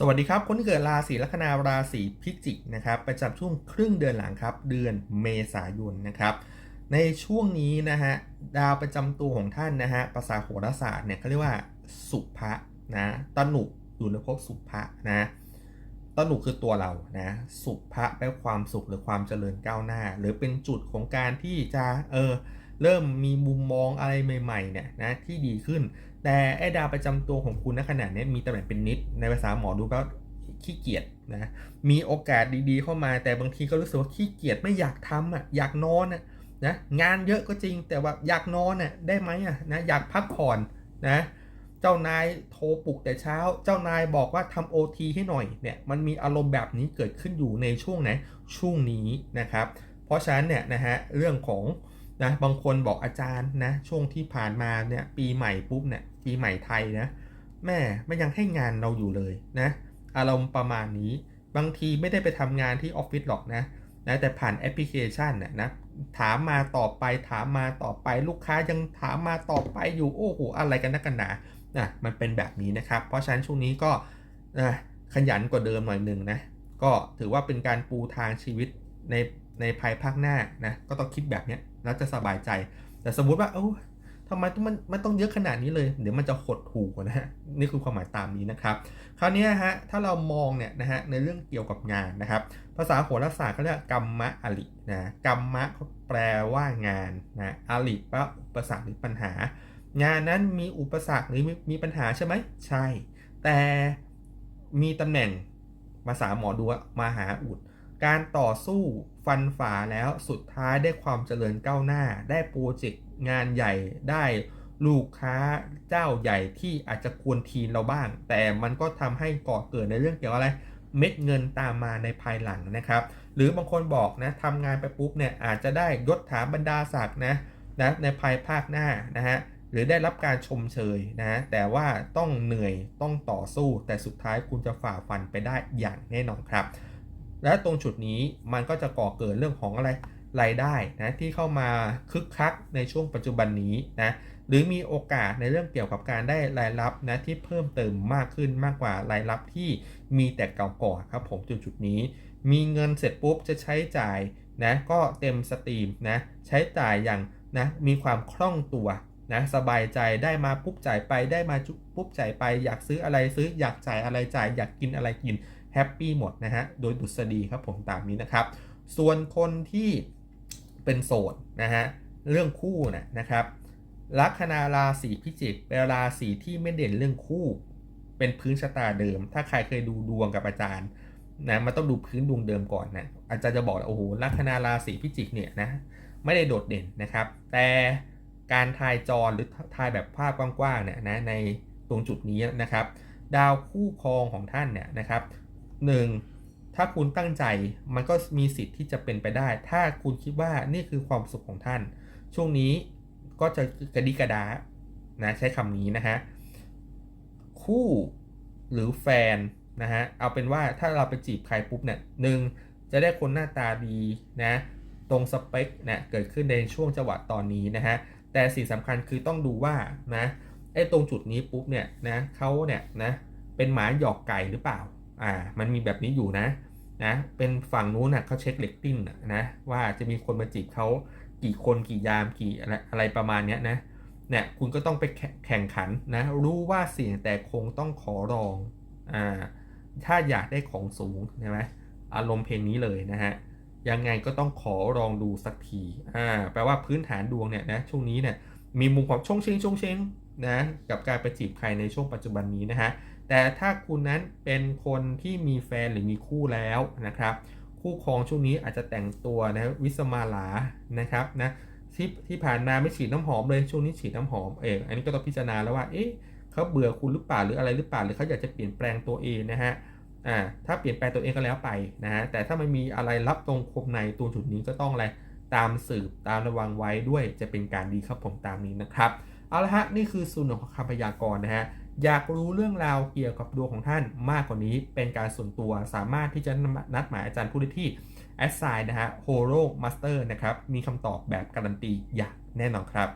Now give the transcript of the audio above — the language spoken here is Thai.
สวัสดีครับ คนที่เกิดราศีลัคนาราศีพิจิกนะครับประจำช่วงครึ่งเดือนหลังครับ เดือนเมษายนนะครับ ในช่วงนี้นะฮะดาวประจำตัวของท่านนะฮะภาษาโหราศาสตร์เนี่ยเขาเรียกว่าสุภะนะตนุอยู่ในภพสุภะนะตนุคือตัวเรานะสุภะแปลความสุขหรือความเจริญก้าวหน้า หรือเป็นจุดของการที่จะเออ เริ่มมีมุมมองอะไรใหม่ๆเนี่ยนะที่ดีขึ้น แต่ไอ้ดาวประจำตัวของคุณณขณะนี้มีตำแหน่งเป็นนิด ในภาษาหมอดูก็ขี้เกียจนะมีโอกาสดีๆ เข้ามา แต่บางทีก็รู้สึกว่าขี้เกียจไม่อยากทำอะอยากนอนอะนะงานเยอะก็จริงแต่ว่าอยากนอนอะได้ไหมอะนะอยากพักผ่อนนะเจ้านายโทรปลุกแต่เช้า เจ้านายบอกว่าทำโอทีให้หน่อยเนี่ยมันมีอารมณ์แบบนี้เกิดขึ้นอยู่ในช่วงไหนช่วงนี้นะครับ เพราะฉะนั้นเนี่ยนะฮะเรื่องของ นะบางคนบอกอาจารย์นะช่วงที่ผ่านมาเนี่ยปีใหม่ปุ๊บเนี่ยปีใหม่ไทยนะแม่ไม่ยังให้งานเราอยู่เลยนะอารมณ์ประมาณนี้บางทีไม่ได้ไปทำงานที่ออฟฟิศหรอกนะนะแต่ผ่านแอปพลิเคชันน่ะนะถามมาต่อไปถามมาต่อไปลูกค้ายังถามมาต่อไปอยู่โอ้โหอะไรกันนักกันหนานะมันเป็นแบบนี้นะครับ เพราะฉะนั้นช่วงนี้ก็นะขยันกว่าเดิมหน่อยหนึ่งนะก็ถือว่าเป็นการปูทางชีวิตใน ในภายภาคหน้านะก็ต้องคิดแบบเนี้ยแล้วจะสบายใจ แต่สมมติว่าเอ้าทำไมต้องมันมันต้องเยอะขนาดนี้เลย เดี๋ยวมันจะหดหูกนะฮะนี่คือความหมายตามนี้นะครับ คราวนี้ฮะถ้าเรามองเนี่ยนะฮะในเรื่องเกี่ยวกับงานนะครับ ภาษาโหราศาสตร์เขาเรียกกรรมะอรินะกรรมะเขาแปลว่างานนะอริแปลว่าอุปสรรคหรือปัญหา งานนั้นมีอุปสรรคหรือมีมีปัญหาใช่ไหมใช่ แต่มีตำแหน่งภาษาหมอดูมาหาอุด การต่อสู้ฟันฝ่าแล้วสุดท้ายได้ความเจริญก้าวหน้า ได้โปรเจกต์งานใหญ่ได้ลูกค้าเจ้าใหญ่ที่อาจจะควรทีนเราบ้าง แต่มันก็ทำให้ก่อเกิดในเรื่องเกี่ยวกับอะไร เม็ดเงินตามมาในภายหลังนะครับ หรือบางคนบอกนะทำงานไปปุ๊บเนี่ยอาจจะได้ยศถาบรรดาศักดิ์นะนะในภายภาคหน้านะฮะหรือได้รับการชมเชยนะแต่ว่าต้องเหนื่อยต้องต่อสู้ แต่สุดท้ายคุณจะฝ่าฟันไปได้อย่างแน่นอนครับ และตรงจุดนี้มันก็จะก่อเกิดเรื่องของอะไรรายได้นะที่เข้ามาคึกคักในช่วงปัจจุบันนี้นะหรือมีโอกาสในเรื่องเกี่ยวกับการได้รายรับนะที่เพิ่มเติมมากขึ้นมากกว่ารายรับที่มีแต่เก่าก่อนครับผมจุดจุดนี้ มีเงินเสร็จปุ๊บจะใช้จ่ายนะก็เต็มสตรีมนะใช้จ่ายอย่างนะมีความคล่องตัวนะสบายใจได้มาปุ๊บจ่ายไปได้มาปุ๊บจ่ายไป อยากซื้ออะไรซื้ออยากจ่ายอะไรจ่าย อยากกินอะไรกิน แฮปปี้หมดนะฮะ โดยดุษฎีครับผมตามนี้นะครับ ส่วนคนที่เป็นโสดนะฮะ เรื่องคู่นะนะครับ ลัคนาราศีพิจิกเป็นราศีที่ไม่เด่นเรื่องคู่ เป็นพื้นชะตาเดิม ถ้าใครเคยดูดวงกับอาจารย์นะมันต้องดูพื้นดวงเดิมก่อนนะอาจารย์จะบอกโอ้โหลัคนาราศีพิจิกเนี่ยนะไม่ได้โดดเด่นนะครับ แต่การทายจรหรือทายแบบภาพกว้างๆเนี่ยนะในตรงจุดนี้นะครับ ดาวคู่ครองของท่านเนี่ยนะครับ หนึ่งถ้าคุณตั้งใจมันก็มีสิทธิ์ที่จะเป็นไปได้ ถ้าคุณคิดว่านี่คือความสุขของท่าน ช่วงนี้ก็จะกระดิกระดานะใช้คำนี้นะฮะคู่หรือแฟนนะฮะเอาเป็นว่าถ้าเราไปจีบใครปุ๊บเนี่ยหนึ่งจะได้คนหน้าตาดีนะตรงสเปคนะเกิดขึ้นในช่วงจังหวะตอนนี้นะฮะแต่สิ่งสำคัญคือต้องดูว่านะไอ้ตรงจุดนี้ปุ๊บเนี่ยนะเขาเนี่ยนะเป็นหมาหยอกไก่หรือเปล่า อ่ามันมีแบบนี้อยู่นะนะเป็นฝั่งนู้นนะเขาเช็คเลตติ้งนะว่าจะมีคนมาจีบเขากี่คนกี่ยามกี่อะไรอะไรประมาณนี้นะเนี่ยคุณก็ต้องไปแข่งขันนะรู้ว่าเสี่ยงแต่คงต้องขอรองอ่าถ้าอยากได้ของสูงใช่ไหมอารมณ์เพลงนี้เลยนะฮะยังไงก็ต้องขอลองดูสักทีอ่าแปลว่าพื้นฐานดวงเนี่ยนะช่วงนี้เนี่ยมีมุมของชงเชงชงเชงนะกับการไปจีบใครในช่วงปัจจุบันนี้นะฮะ แต่ถ้าคุณนั้นเป็นคนที่มีแฟนหรือมีคู่แล้วนะครับ คู่ครองช่วงนี้อาจจะแต่งตัวนะวิสมาลานะครับนะที่ที่ผ่านมาไม่ฉีดน้ำหอมเลยช่วงนี้ฉีดน้ำหอมเอออันนี้ก็ต้องพิจารณาแล้วว่าเอ๊ะเขาเบื่อคุณหรือเปล่าหรืออะไรหรือเปล่าหรือเขาอยากจะเปลี่ยนแปลงตัวเองนะฮะอ่าถ้าเปลี่ยนแปลงตัวเองก็แล้วไปนะฮะแต่ถ้ามันมีอะไรรับตรงคมในตัวจุดนี้ก็ต้องอะไรตามสืบตามระวังไว้ด้วยจะเป็นการดีครับผมตามนี้นะครับเอาละฮะนี่คือส่วนของคำพยากรณ์นะฮะ อยากรู้เรื่องราวเกี่ยวกับดวงของท่านมากกว่านี้เป็นการส่วนตัวสามารถที่จะนัดหมายอาจารย์ผู้ได้ที่แอสไซน์นะฮะโฮโรมาสเตอร์นะครับ มีคำตอบแบบการันตีอย่างแน่นอนครับ